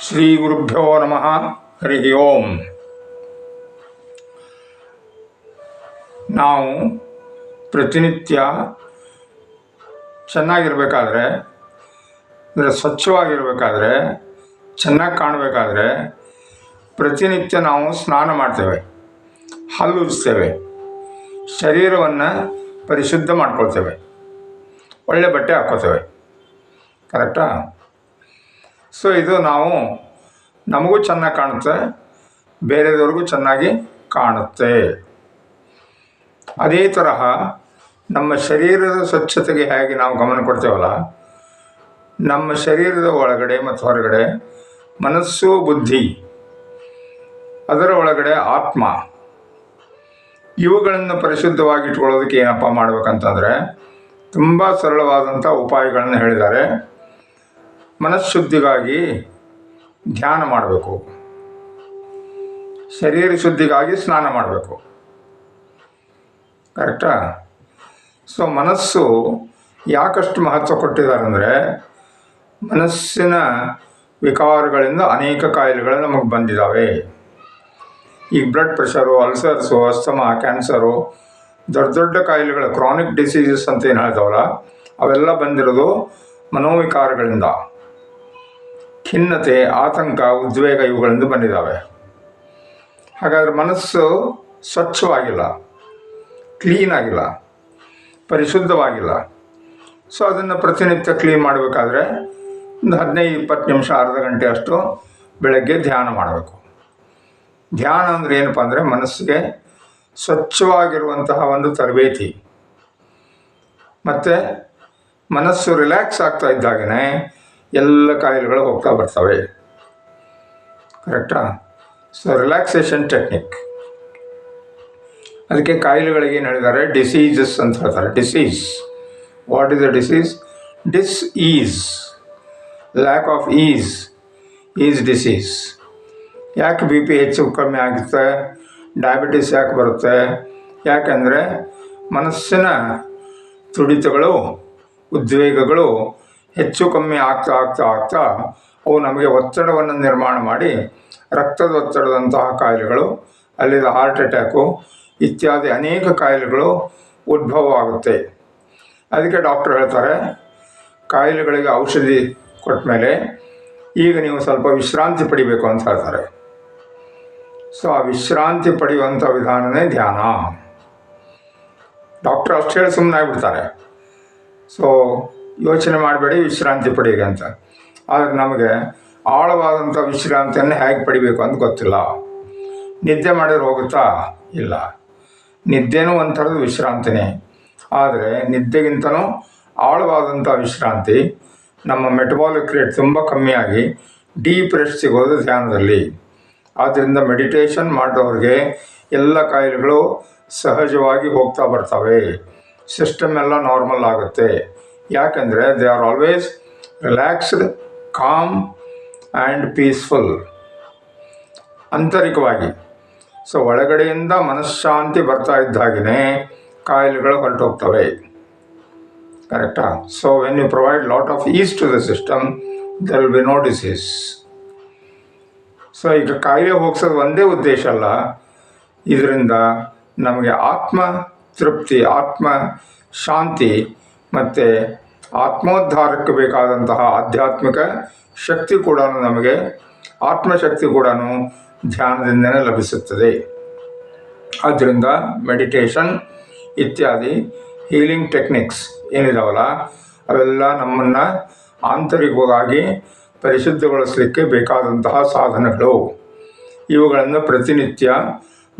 ಶ್ರೀ ಗುರುಭ್ಯೋ ನಮಃ. ಹರಿ ಓಂ. ನಾವು ಪ್ರತಿನಿತ್ಯ ಚೆನ್ನಾಗಿರಬೇಕಾದ್ರೆ, ಅಂದರೆ ಸ್ವಚ್ಛವಾಗಿರಬೇಕಾದ್ರೆ, ಚೆನ್ನಾಗಿ ಕಾಣಬೇಕಾದ್ರೆ ಪ್ರತಿನಿತ್ಯ ನಾವು ಸ್ನಾನ ಮಾಡ್ತೇವೆ, ಹಲ್ಲು ಉಜ್ತೇವೆ, ಶರೀರವನ್ನು ಪರಿಶುದ್ಧ ಮಾಡ್ಕೊಳ್ತೇವೆ, ಒಳ್ಳೆ ಬಟ್ಟೆ ಹಾಕ್ಕೋತೇವೆ ಕರೆಕ್ಟಾ ಸೊ ಇದು ನಾವು ನಮಗೂ ಚೆನ್ನಾಗಿ ಕಾಣುತ್ತೆ, ಬೇರೆದವ್ರಿಗೂ ಚೆನ್ನಾಗಿ ಕಾಣುತ್ತೆ. ಅದೇ ತರಹ ನಮ್ಮ ಶರೀರದ ಸ್ವಚ್ಛತೆಗೆ ಹೇಗೆ ನಾವು ಗಮನ ಕೊಡ್ತೇವಲ್ಲ, ನಮ್ಮ ಶರೀರದ ಒಳಗಡೆ ಮತ್ತು ಹೊರಗಡೆ ಮನಸ್ಸು, ಬುದ್ಧಿ, ಅದರ ಒಳಗಡೆ ಆತ್ಮ, ಇವುಗಳನ್ನು ಪರಿಶುದ್ಧವಾಗಿ ಇಟ್ಕೊಳ್ಳೋದಕ್ಕೆ ಏನಪ್ಪ ಮಾಡ್ಬೇಕಂತಂದರೆ, ತುಂಬ ಸರಳವಾದಂಥ ಉಪಾಯಗಳನ್ನು ಹೇಳಿದ್ದಾರೆ. ಮನಃಶುದ್ಧಿಗಾಗಿ ಧ್ಯಾನ ಮಾಡಬೇಕು. ಶರೀರ ಶುದ್ಧಿಗಾಗಿ ಸ್ನಾನ ಮಾಡಬೇಕು. ಕರೆಕ್ಟಾ? ಸೊ, ಮನಸ್ಸು ಯಾಕಷ್ಟು ಮಹತ್ವ ಕೊಟ್ಟಿದ್ದಾರೆ ಅಂದರೆ, ಮನಸ್ಸಿನ ವಿಕಾರಗಳಿಂದ ಅನೇಕ ಕಾಯಿಲೆಗಳು ನಮಗೆ ಬಂದಿದ್ದಾವೆ ಈಗ blood pressure ulcers asthma cancer ದೊಡ್ಡ ದೊಡ್ಡ ಕಾಯಿಲೆಗಳು ಕ್ರಾನಿಕ್ ಡಿಸೀಸಸ್ ಅಂತ ಏನು ಹೇಳ್ತಾವಲ್ಲ, ಅವೆಲ್ಲ ಬಂದಿರೋದು ಮನೋವಿಕಾರಗಳಿಂದ. ಖಿನ್ನತೆ, ಆತಂಕ, ಉದ್ವೇಗ ಇವುಗಳಿಂದ ಬಂದಿದ್ದಾವೆ. ಹಾಗಾದರೆ ಮನಸ್ಸು ಸ್ವಚ್ಛವಾಗಿಲ್ಲ ಕ್ಲೀನ್ ಆಗಿಲ್ಲ, ಪರಿಶುದ್ಧವಾಗಿಲ್ಲ. ಸೊ ಅದನ್ನು ಪ್ರತಿನಿತ್ಯ ಕ್ಲೀನ್ ಮಾಡಬೇಕಾದ್ರೆ ಒಂದು ಹದಿನೈದು, ಇಪ್ಪತ್ತು ನಿಮಿಷ, ಅರ್ಧ ಗಂಟೆ ಅಷ್ಟು ಬೆಳಗ್ಗೆ ಧ್ಯಾನ ಮಾಡಬೇಕು. ಧ್ಯಾನ ಅಂದರೆ ಏನಪ್ಪ ಅಂದರೆ ಮನಸ್ಸಿಗೆ ಸ್ವಚ್ಛವಾಗಿರುವಂತಹ ಒಂದು ತರಬೇತಿ. ಮತ್ತು ಮನಸ್ಸು ರಿಲ್ಯಾಕ್ಸ್ ಆಗ್ತಾ ಇದ್ದಾಗೇ ಎಲ್ಲ ಕಾಯಿಲೆಗಳು ಹೋಗ್ತಾ ಬರ್ತವೆ. ಕರೆಕ್ಟಾ? ಸೊ ರಿಲ್ಯಾಕ್ಸೇಷನ್ ಟೆಕ್ನಿಕ್ ಅದಕ್ಕೆ ಕಾಯಿಲೆಗಳಿಗೆ ಏನು ಹೇಳಿದ್ದಾರೆ? ಡಿಸೀಸಸ್ ಅಂತ ಹೇಳ್ತಾರೆ. Disease what is the disease dis ease lack of ease ease disease ಯಾಕೆ ಬಿ ಪಿ ಹೆಚ್ಚು ಕಮ್ಮಿ ಆಗುತ್ತೆ? ಡಯಾಬಿಟಿಸ್ ಯಾಕೆ ಬರುತ್ತೆ? ಯಾಕೆಂದರೆ ಮನಸ್ಸಿನ ತುಡಿತಗಳು, ಉದ್ವೇಗಗಳು ಹೆಚ್ಚು ಕಮ್ಮಿ ಆಗ್ತಾ ಆಗ್ತಾ ಆಗ್ತಾ ಅವು ನಮಗೆ ಒತ್ತಡವನ್ನು ನಿರ್ಮಾಣ ಮಾಡಿ ರಕ್ತದ ಒತ್ತಡದಂತಹ ಕಾಯಿಲೆಗಳು, ಅಲ್ಲಿದ ಹಾರ್ಟ್ ಅಟ್ಯಾಕು ಇತ್ಯಾದಿ ಅನೇಕ ಕಾಯಿಲೆಗಳು ಉದ್ಭವ ಆಗುತ್ತೆ ಅದಕ್ಕೆ ಡಾಕ್ಟರ್ ಹೇಳ್ತಾರೆ, ಕಾಯಿಲೆಗಳಿಗೆ ಔಷಧಿ ಕೊಟ್ಟ ಮೇಲೆ ಈಗ ನೀವು ಸ್ವಲ್ಪ ವಿಶ್ರಾಂತಿ ಪಡಿಬೇಕು ಅಂತ ಹೇಳ್ತಾರೆ. ಸೊ ಆ ವಿಶ್ರಾಂತಿ ಪಡೆಯುವಂಥ ವಿಧಾನವೇ ಧ್ಯಾನ. ಡಾಕ್ಟರ್ ಅಷ್ಟು ಹೇಳಿ ಸುಮ್ಮನೆ ಆಗಿಬಿಡ್ತಾರೆ ಸೊ ಯೋಚನೆ ಮಾಡಬೇಡಿ, ವಿಶ್ರಾಂತಿ ಪಡೀರಿ ಅಂತ. ಆದರೆ ನಮಗೆ ಆಳವಾದಂಥ ವಿಶ್ರಾಂತಿಯನ್ನು ಹೇಗೆ ಪಡಿಬೇಕು ಅಂತ ಗೊತ್ತಿಲ್ಲ. ನಿದ್ದೆ ಮಾಡಿದ್ರೆ ಹೋಗುತ್ತಾ? ಇಲ್ಲ. ನಿದ್ದೆನೂ ಒಂಥರದ ವಿಶ್ರಾಂತಿನೇ. ಆದರೆ ನಿದ್ದೆಗಿಂತನೂ ಆಳವಾದಂಥ ವಿಶ್ರಾಂತಿ ನಮ್ಮ ಮೆಟಬಾಲಿಕ್ ರೇಟ್ ತುಂಬ ಕಮ್ಮಿಯಾಗಿ ಡೀಪ್ ರೆಸ್ಟ್ ಸಿಗೋದು ಧ್ಯಾನದಲ್ಲಿ. ಆದ್ದರಿಂದ ಮೆಡಿಟೇಷನ್ ಮಾಡೋರಿಗೆ ಎಲ್ಲ ಕಾಯಿಲೆಗಳು ಸಹಜವಾಗಿ ಹೋಗ್ತಾ ಬರ್ತವೆ. ಸಿಸ್ಟಮ್ ಎಲ್ಲ ನಾರ್ಮಲ್ ಆಗುತ್ತೆ. ಯಾಕೆಂದರೆ they are always relaxed calm and peaceful ಆಂತರಿಕವಾಗಿ. ಸೊ ಒಳಗಡೆಯಿಂದ ಮನಃಶಾಂತಿ ಬರ್ತಾ ಇದ್ದಾಗಿನೇ ಕಾಯಿಲೆಗಳು ಹೊರಟೋಗ್ತವೆ. ಕರೆಕ್ಟಾ so when you provide lot of ease to the system there will be no disease so ಈಗ ಕಾಯಿಲೆ ಹೋಗ್ಸೋದು ಒಂದೇ ಉದ್ದೇಶ ಅಲ್ಲ. ಇದರಿಂದ ನಮಗೆ ಆತ್ಮ ತೃಪ್ತಿ, ಆತ್ಮ ಶಾಂತಿ ಮತ್ತು ಆತ್ಮೋದ್ಧಾರಕ್ಕೆ ಬೇಕಾದಂತಹ ಆಧ್ಯಾತ್ಮಿಕ ಶಕ್ತಿ ಕೂಡ ನಮಗೆ ಆತ್ಮಶಕ್ತಿ ಕೂಡ ಧ್ಯಾನದಿಂದನೇ ಲಭಿಸುತ್ತದೆ. ಆದ್ದರಿಂದ ಮೆಡಿಟೇಷನ್ ಇತ್ಯಾದಿ ಹೀಲಿಂಗ್ ಟೆಕ್ನಿಕ್ಸ್ ಏನಿದಾವಲ್ಲ, ಅವೆಲ್ಲ ನಮ್ಮನ್ನು ಆಂತರಿಕವಾಗಿ ಪರಿಶುದ್ಧಗೊಳಿಸಲಿಕ್ಕೆ ಬೇಕಾದಂತಹ ಸಾಧನಗಳು. ಇವುಗಳನ್ನು ಪ್ರತಿನಿತ್ಯ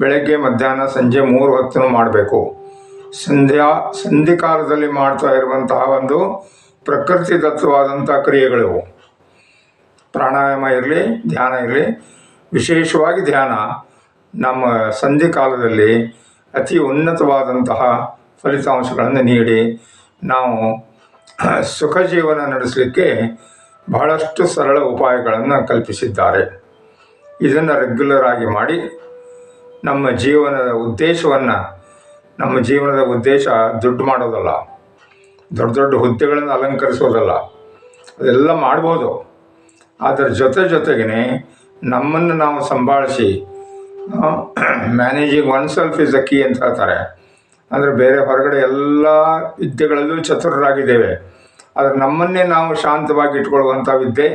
ಬೆಳಗ್ಗೆ, ಮಧ್ಯಾಹ್ನ, ಸಂಜೆ ಮೂರು ಹೊತ್ತು ಮಾಡಬೇಕು. ಸಂಧ್ಯಾ, ಸಂಧಿಕಾಲದಲ್ಲಿ ಮಾಡ್ತಾ ಇರುವಂತಹ ಒಂದು ಪ್ರಕೃತಿ ದತ್ತವಾದಂಥ ಕ್ರಿಯೆಗಳು ಪ್ರಾಣಾಯಾಮ ಇರಲಿ, ಧ್ಯಾನ ಇರಲಿ, ವಿಶೇಷವಾಗಿ ಧ್ಯಾನ ನಮ್ಮ ಸಂಧಿ ಕಾಲದಲ್ಲಿ ಅತಿ ಉನ್ನತವಾದಂತಹ ಫಲಿತಾಂಶಗಳನ್ನು ನೀಡಿ ನಾವು ಸುಖ ಜೀವನ ನಡೆಸಲಿಕ್ಕೆ ಬಹಳಷ್ಟು ಸರಳ ಉಪಾಯಗಳನ್ನು ಕಲ್ಪಿಸಿದ್ದಾರೆ. ಇದನ್ನು ರೆಗ್ಯುಲರ್ ಆಗಿ ಮಾಡಿ ನಮ್ಮ ಜೀವನದ ಉದ್ದೇಶವನ್ನು ನಮ್ಮ ಜೀವನದ ಉದ್ದೇಶ ದುಡ್ಡು ಮಾಡೋದಲ್ಲ. ದೊಡ್ಡ ದೊಡ್ಡ ಹುದ್ದೆಗಳನ್ನು ಅಲಂಕರಿಸೋದಲ್ಲ. ಅದೆಲ್ಲ ಮಾಡ್ಬೋದು. ಅದರ ಜೊತೆ ಜೊತೆಗೇ ನಮ್ಮನ್ನು ನಾವು ಸಂಭಾಳಿಸಿ managing oneself is a key ಅಂತ ಹೇಳ್ತಾರೆ. ಅಂದರೆ ಬೇರೆ ಹೊರಗಡೆ ಎಲ್ಲ ವಿದ್ಯೆಗಳಲ್ಲೂ ಚತುರರಾಗಿದ್ದೇವೆ. ಆದರೆ ನಮ್ಮನ್ನೇ ನಾವು ಶಾಂತವಾಗಿ ಇಟ್ಕೊಳ್ಳುವಂಥ ವಿದ್ಯೆ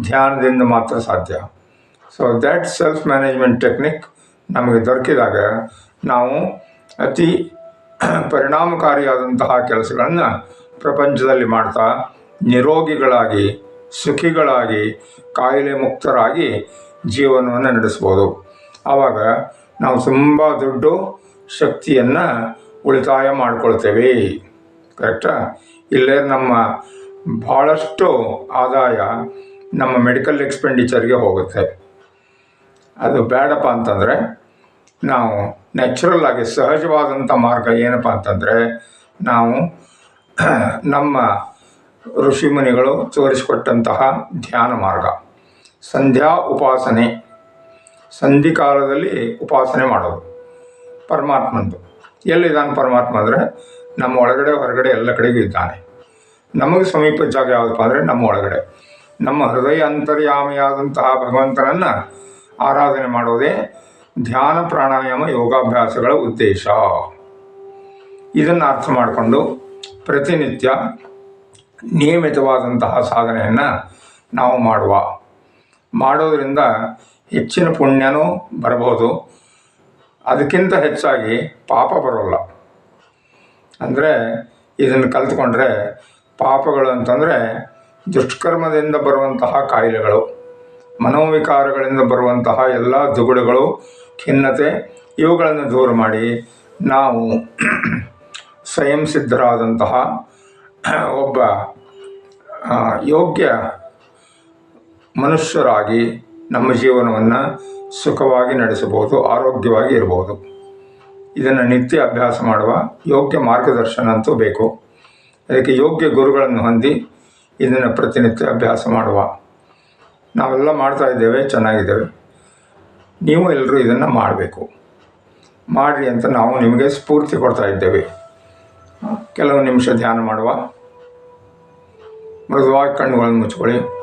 ಧ್ಯಾನದಿಂದ ಮಾತ್ರ ಸಾಧ್ಯ. So that self management technique ನಮಗೆ ದೊರಕಿದಾಗ ನಾವು ಅತಿ ಪರಿಣಾಮಕಾರಿಯಾದಂತಹ ಕೆಲಸಗಳನ್ನು ಪ್ರಪಂಚದಲ್ಲಿ ಮಾಡ್ತಾ ನಿರೋಗಿಗಳಾಗಿ, ಸುಖಿಗಳಾಗಿ, ಕಾಯಿಲೆ ಮುಕ್ತರಾಗಿ ಜೀವನವನ್ನು ನಡೆಸ್ಬೋದು. ಆವಾಗ ನಾವು ತುಂಬ ದೊಡ್ಡ ಶಕ್ತಿಯನ್ನು ಉಳಿತಾಯ ಮಾಡಿಕೊಳ್ತೇವೆ. ಕರೆಕ್ಟಾ? ಇಲ್ಲೇ ನಮ್ಮ ಭಾಳಷ್ಟು ಆದಾಯ ನಮ್ಮ ಮೆಡಿಕಲ್ ಎಕ್ಸ್ಪೆಂಡಿಚರ್ಗೆ ಹೋಗುತ್ತೆ. ಅದು ಬೇಡಪ್ಪ ಅಂತಂದರೆ ನಾವು ನ್ಯಾಚುರಲ್ ಆಗಿ ಸಹಜವಾದಂಥ ಮಾರ್ಗ ಏನಪ್ಪ ಅಂತಂದರೆ, ನಾವು ನಮ್ಮ ಋಷಿಮುನಿಗಳು ತೋರಿಸಿಕೊಟ್ಟಂತಹ ಧ್ಯಾನ ಮಾರ್ಗ. ಸಂಧ್ಯಾ ಉಪಾಸನೆ. ಸಂಧಿ ಕಾಲದಲ್ಲಿ ಉಪಾಸನೆ ಮಾಡೋದು. ಪರಮಾತ್ಮಂದು. ಎಲ್ಲಿದ್ದಾನೆ ಪರಮಾತ್ಮ ಅಂದರೆ, ನಮ್ಮ ಒಳಗಡೆ, ಹೊರಗಡೆ ಎಲ್ಲ ಕಡೆಗೂ ಇದ್ದಾನೆ. ನಮಗೆ ಸಮೀಪ ಜಾಗ ಯಾವುದಪ್ಪ ಅಂದರೆ, ನಮ್ಮ ಒಳಗಡೆ. ನಮ್ಮ ಹೃದಯ ಅಂತರ್ಯಾಮಿಯಾದಂತಹ ಭಗವಂತನನ್ನು ಆರಾಧನೆ ಮಾಡೋದೇ ಧ್ಯಾನ, ಪ್ರಾಣಾಯಾಮ, ಯೋಗಾಭ್ಯಾಸಗಳ ಉದ್ದೇಶ. ಇದನ್ನು ಅರ್ಥ ಮಾಡಿಕೊಂಡು ಪ್ರತಿನಿತ್ಯ ನಿಯಮಿತವಾದಂತಹ ಸಾಧನೆಯನ್ನು ನಾವು ಮಾಡುವ. ಮಾಡೋದರಿಂದ ಹೆಚ್ಚಿನ ಪುಣ್ಯನೂ ಬರಬಹುದು. ಅದಕ್ಕಿಂತ ಹೆಚ್ಚಾಗಿ ಪಾಪ ಬರೋಲ್ಲ. ಅಂದರೆ ಇದನ್ನು ಕಲ್ತ್ಕೊಂಡ್ರೆ ಪಾಪಗಳು ಅಂತಂದರೆ ದುಷ್ಕರ್ಮದಿಂದ ಬರುವಂತಹ ಕಾಯಿಲೆಗಳು, ಮನೋವಿಕಾರಗಳಿಂದ ಬರುವಂತಹ ಎಲ್ಲ ದುಗುಡುಗಳು ಖಿನ್ನತೆ, ಇವುಗಳನ್ನು ದೂರ ಮಾಡಿ ನಾವು ಸ್ವಯಂ ಸಿದ್ಧರಾದಂತಹ ಒಬ್ಬ ಯೋಗ್ಯ ಮನುಷ್ಯರಾಗಿ ನಮ್ಮ ಜೀವನವನ್ನು ಸುಖವಾಗಿ ನಡೆಸಬಹುದು, ಆರೋಗ್ಯವಾಗಿ ಇರಬಹುದು. ಇದನ್ನು ನಿತ್ಯ ಅಭ್ಯಾಸ ಮಾಡುವ ಯೋಗ್ಯ ಮಾರ್ಗದರ್ಶನ ಅಂತೂ ಬೇಕು. ಅದಕ್ಕೆ ಯೋಗ್ಯ ಗುರುಗಳನ್ನು ಹೊಂದಿ ಇದನ್ನು ಪ್ರತಿನಿತ್ಯ ಅಭ್ಯಾಸ ಮಾಡುವ. ನಾವೆಲ್ಲ ಮಾಡ್ತಾ ಇದ್ದೇವೆ, ಚೆನ್ನಾಗಿದ್ದೇವೆ. ನೀವು ಎಲ್ಲರೂ ಇದನ್ನು ಮಾಡಬೇಕು. ಮಾಡಿರಿ ಅಂತ ನಾವು ನಿಮಗೆ ಸ್ಫೂರ್ತಿ ಕೊಡ್ತಾ ಇದ್ದೇವೆ. ಕೆಲವು ನಿಮಿಷ ಧ್ಯಾನ ಮಾಡುವ. ಮೃದುವಾಗಿ ಕಣ್ಣುಗಳನ್ನು ಮುಚ್ಕೊಳ್ಳಿ.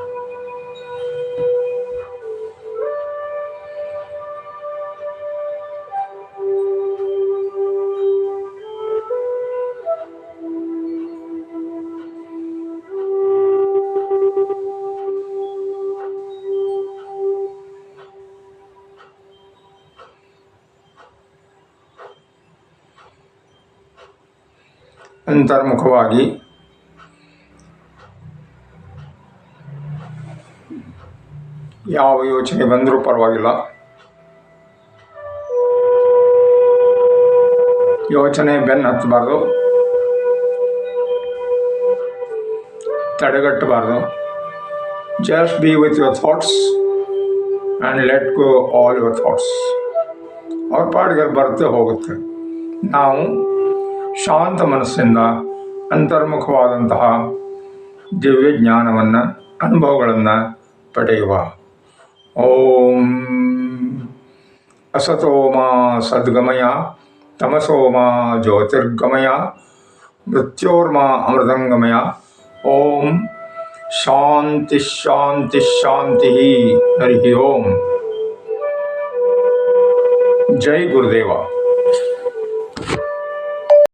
ಅಂತರ್ಮುಖವಾಗಿ ಯಾವ ಯೋಚನೆ ಬಂದರೂ ಪರವಾಗಿಲ್ಲ ಯೋಚನೆ ಬೆನ್ನು ಹತ್ತಬಾರ್ದು ತಡೆಗಟ್ಟಬಾರ್ದು just be with your thoughts and let go all your thoughts ಅವ್ರ ಪಾಡಿಗೆ ಅದು ಬರುತ್ತೆ ಹೋಗುತ್ತೆ ನಾವು ಶಾಂತ ಮನಸ್ಸಿಂದ ಅಂತರ್ಮುಖವಾದಂತಹ ದಿವ್ಯ ಜ್ಞಾನವನ್ನು, ಅನುಭವಗಳನ್ನು ಪಡೆಯುವ. ಓಂ ಅಸತೋಮ ಸದ್ಗಮಯ, ತಮಸೋಮ ಜ್ಯೋತಿರ್ಗಮಯ, ಮೃತ್ಯೋರ್ಮ ಅಮೃತಂಗಮಯ. ಓಂ ಶಾಂತಿ ಶಾಂತಿ ಶಾಂತಿ ಹರಿ ಓಂ. ಜೈ ಗುರುದೇವ.